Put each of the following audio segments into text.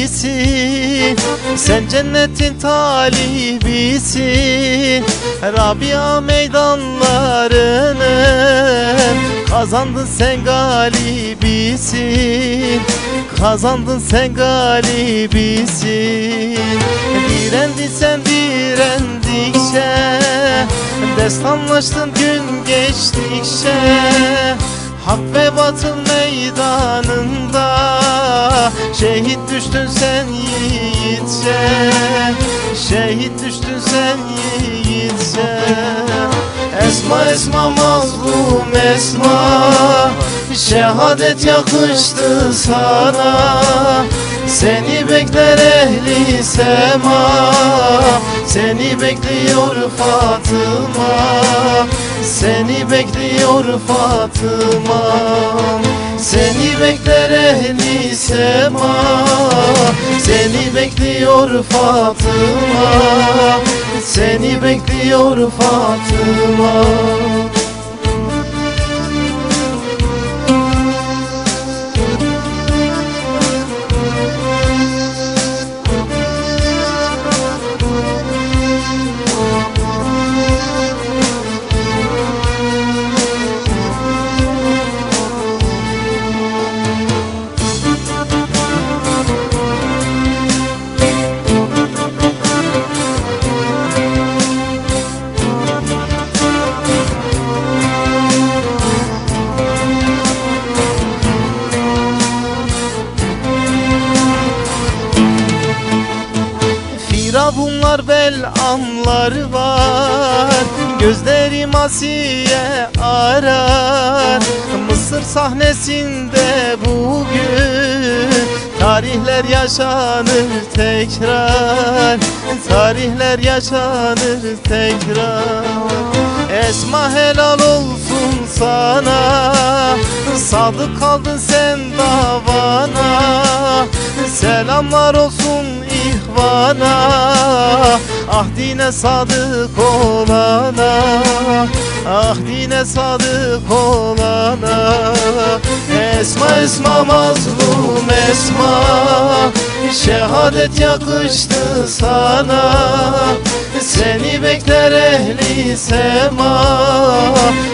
talibisin Sen cennetin talibisin Rabia meydanlarını Kazandın sen galibisin Kazandın sen galibisin Direndi sen direndikçe Destanlaştın gün geçtikçe Hak ve batıl meydanında Şehit düştün sen yiğitçe Şehit düştün sen yiğitçe Esma esma mazlum esma Şehadet yakıştı sana. Seni bekler ehli sema Seni bekliyor Fatıma Seni bekliyor Fatıma. Seni bekler ehli sema. Seni bekliyor Fatıma. Seni bekliyor Fatıma Firavunlar bel anlar var. Gözlerim Asiye arar. Mısır sahnesinde bugün Tarihler yaşanır tekrar. Tarihler yaşanır tekrar. Esma helal olsun sana. Sadık kaldın sen davana. Selamlar olsun ihvana Ahdine sadık olana Ahdine sadık olana. Esma esma mazlum esma Şehadet yakıştı sana. Seni bekler ehli sema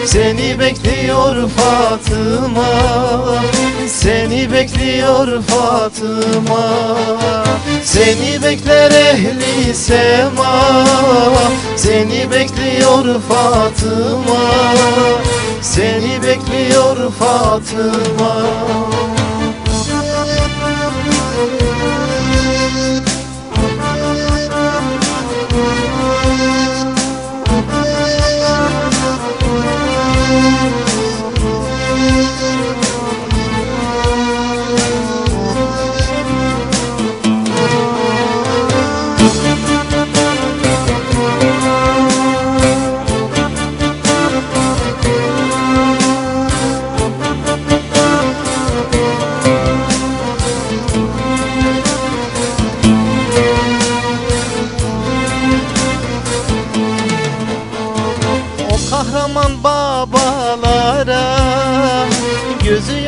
Seni bekliyor Fatıma Seni bekliyor Fatıma. Seni bekler ehli sema. Seni bekliyor Fatıma. Seni bekliyor Fatıma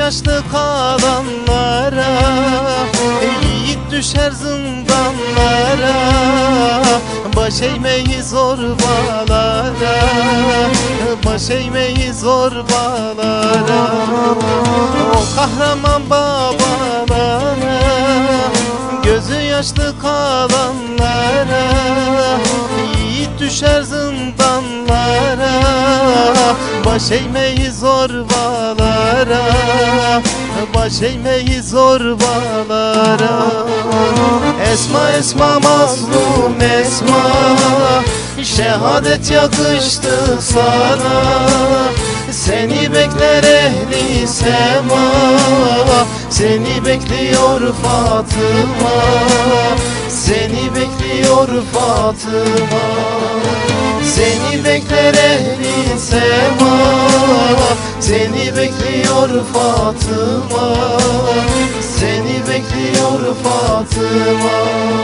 Yaşlı kalanlara Yiğit düşer zindanlara Baş eğmeyi zorbalara Baş eğmeyi zorbalara O kahraman babalara Gözü yaşlı kalanlara Yiğit düşer Baş eğmeyi zorbalara Baş eğmeyi zorbalara Esma esma mazlum esma. Şehadet yakıştı sana. Seni bekler ehli sema. Seni bekliyor Fatıma. Seni bekliyor Fatıma Seni bekler ehli sema Seni bekliyor Fatıma Seni bekliyor Fatıma